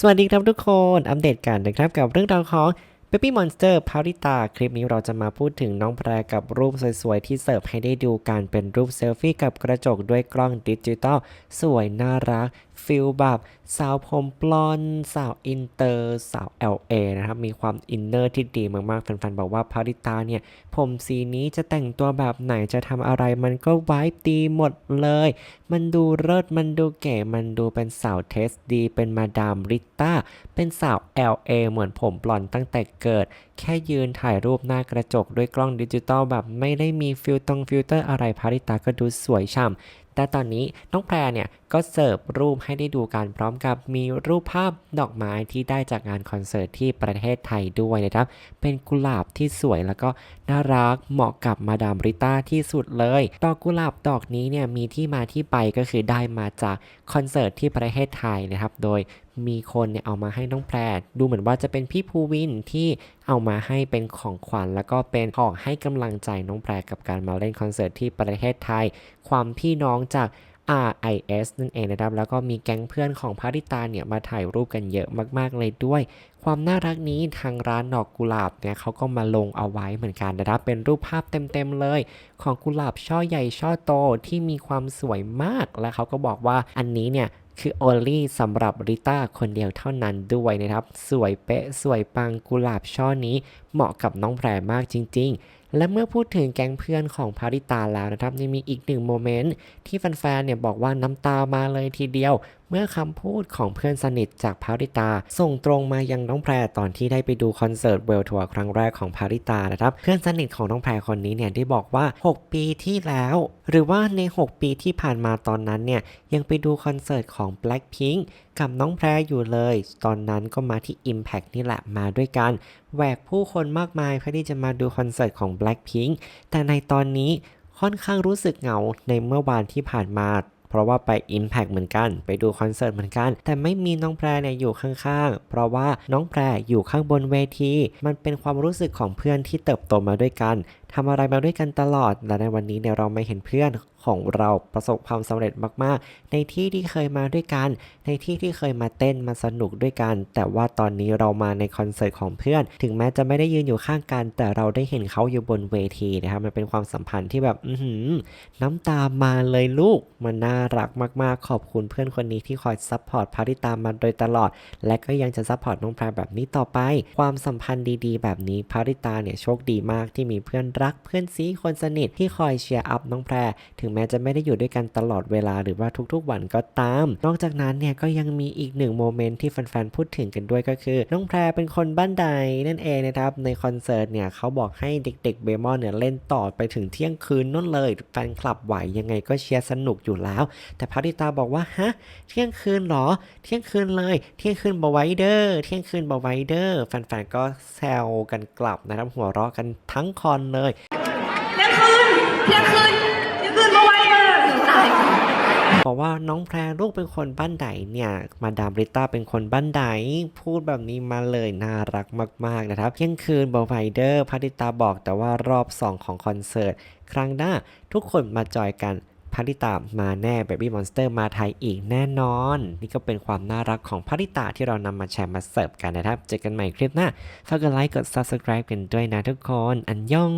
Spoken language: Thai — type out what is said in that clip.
สวัสดีครับทุกคนอัปเดตกันนะครับกับเรื่องราวของ Baby Monster พาริตา คลิปนี้เราจะมาพูดถึงน้องแพรกับรูปสวยๆ ที่เสิร์ฟให้ได้ดูการเป็นรูปเซลฟี่กับกระจกด้วยกล้องดิจิตอลสวยน่ารัก ฟิลแบบสาวผมบลอนสาวอินเตอร์สาว LA นะครับ มีความอินเนอร์ที่ดีมากๆแฟนๆบอกว่าพาริตาเนี่ย ผมสีนี้จะแต่งตัวแบบไหนจะทำอะไรมันก็ไว้ดีหมดเลย มันดูเลิศมันดูเก๋มันดูเป็นสาวเทสดี เป็นมาดามริต้าเป็นสาว LA เหมือนผมบลอนตั้งแต่เกิด แค่ยืนถ่ายรูปหน้ากระจกด้วยกล้องดิจิตอลแบบไม่ได้มีฟิลตรงฟิลเตอร์อะไรพาริตาก็ดูสวยฉ่ำ แต่ตอนนี้น้องแพรเนี่ยก็เสิร์ฟรูปให้ได้ดูกันพร้อมกับมีรูปภาพดอกไม้ที่ได้จากงานคอนเสิร์ตที่ประเทศไทยด้วยนะครับ เป็นกุหลาบที่สวยแล้วก็น่ารักเหมาะกับมาดามริต้าที่สุดเลย ดอกกุหลาบดอกนี้เนี่ยมีที่มาที่ไปก็คือได้มาจากคอนเสิร์ตที่ประเทศไทยนะครับ โดย มีคนเนี่ยเอามาให้น้องแพรดูเหมือนว่าจะเป็นพี่ภูวินที่เอามาให้เป็นของขวัญ แล้วก็เป็นของให้กำลังใจน้องแพรกับการมาเล่นคอนเสิร์ตที่ประเทศไทย ความพี่น้องจาก RIS นั่นเองนะครับ แล้วก็มีแก๊งเพื่อนของพาริตาเนี่ยมาถ่ายรูปกันเยอะมากๆเลยด้วย ความน่ารักนี้ทางร้านดอกกุหลาบเนี่ยเขาก็มาลงเอาไว้เหมือนกันนะครับ เป็นรูปภาพเต็มๆเลย ของกุหลาบช่อใหญ่ช่อโตที่มีความสวยมาก และเขาก็บอกว่าอันนี้เนี่ย คือ only สำหรับริต้าคนเดียวเท่านั้นด้วยนะครับ สวยเป๊ะสวยปังกุหลาบช่อนี้เหมาะกับน้องแพรมากจริง ๆ และเมื่อพูดถึงแก๊งเพื่อนของพาริตาแล้วนะครับยังมีอีกหนึ่งโมเมนต์ที่แฟนๆเนี่ยบอกว่าน้ำตามาเลยทีเดียว เมื่อคำพูดของเพื่อนสนิทจากพาริตา ส่งตรงมายังน้องแพรตอนที่ได้ไปดูคอนเสิร์ตเวลทัวร์ครั้งแรกของพาริตานะครับเพื่อนสนิทของน้องแพรคนนี้เนี่ยได้บอกว่า 6 ปีที่แล้ว หรือว่าใน 6 ปีที่ผ่านมาตอนนั้นเนี่ยยังไปดูคอนเสิร์ตของ Blackpink กับน้องแพรอยู่เลย ตอนนั้นก็มาที่ Impact นี่แหละมาด้วยกันแหวกผู้คนมากมายเพื่อที่จะมาดูคอนเสิร์ตของ Blackpink แต่ในตอนนี้ค่อนข้างรู้สึกเหงาในเมื่อวานที่ผ่านมา เพราะว่าไป Impact เหมือนกัน ไปดูคอนเสิร์ตเหมือนกัน แต่ไม่มีน้องแพรเนี่ยอยู่ข้างๆ เพราะว่าน้องแพรอยู่ข้างบนเวที มันเป็นความรู้สึกของเพื่อนที่เติบโตมาด้วยกันทำอะไรมาด้วยกันตลอด และในวันนี้เนี่ยเราไม่เห็นเพื่อน ของเราประสบความสำเร็จมากๆ ในที่ที่เคยมาด้วยกัน ในที่ที่เคยมาเต้นมาสนุกด้วยกัน แต่ว่าตอนนี้เรามาในคอนเสิร์ตของเพื่อน ถึงแม้จะไม่ได้ยืนอยู่ข้างกัน แต่เราได้เห็นเขาอยู่บนเวทีนะครับมันเป็นความสัมพันธ์ที่แบบอือหือน้ำตามาเลยลูก มันน่ารักมากๆ ขอบคุณเพื่อนคนนี้ที่คอยซัพพอร์ตพาริตามาโดยตลอด และก็ยังจะซัพพอร์ตน้องแพรแบบนี้ต่อไป ความสัมพันธ์ดีๆ แบบนี้พาริตาเนี่ยโชคดีมากที่มีเพื่อนรักเพื่อนซีคนสนิทที่คอยเชียร์อัพน้องแพรถึงม้จะไม่ได้อยู่ด้วยกันตลอดเวลาหรือว่าทุกๆวันก็ตาม นอกจากนั้นเนี่ยก็ยังมีอีกหนึ่งโมเมนต์ที่แฟนๆพูดถึงกันด้วยก็คือ น้องแพรเป็นคนบ้านใดนั่นเองนะครับในคอนเสิร์ตเนี่ยเขาบอกให้เด็กๆเบมอนเนี่ยเล่นต่อไปถึงเที่ยงคืนนั่นเลยแฟนคลับไหวยังไงก็เชียร์สนุกอยู่แล้ว แต่พาริตาบอกว่าฮะเที่ยงคืนเหรอ เที่ยงคืนเลย เที่ยงคืนบอไวเดอร์เที่ยงคืนบอไวเดอร์แฟนๆก็แซวกันกลับนะครับหัวเราะกันทั้งคอนเลย เที่ยงคืนเที่ยงคืนเที่ยงคืนมาไว้มาตาย บอก ว่าน้องแพรลูกเป็นคนบ้านไหนเนี่ย มาดามริต้าเป็นคนบ้านไหน พูดแบบนี้มาเลยน่ารักมากๆนะครับเที่ยงคืนบอไวเดอร์พาริตาบอกแต่ว่ารอบ 2 ของคอนเสิร์ต ครั้งหน้าทุกคนมาจอยกันพาริตามาแน่ Baby Monster มาไทยอีกแน่นอน นี่ก็เป็นความน่ารักของพาริตาที่เรานำมาแชร์มาเสิร์ฟกันนะครับ เจอกันใหม่คลิปหน้าฝากกดไลค์กด Subscribe กันด้วยนะทุกคน อันยอง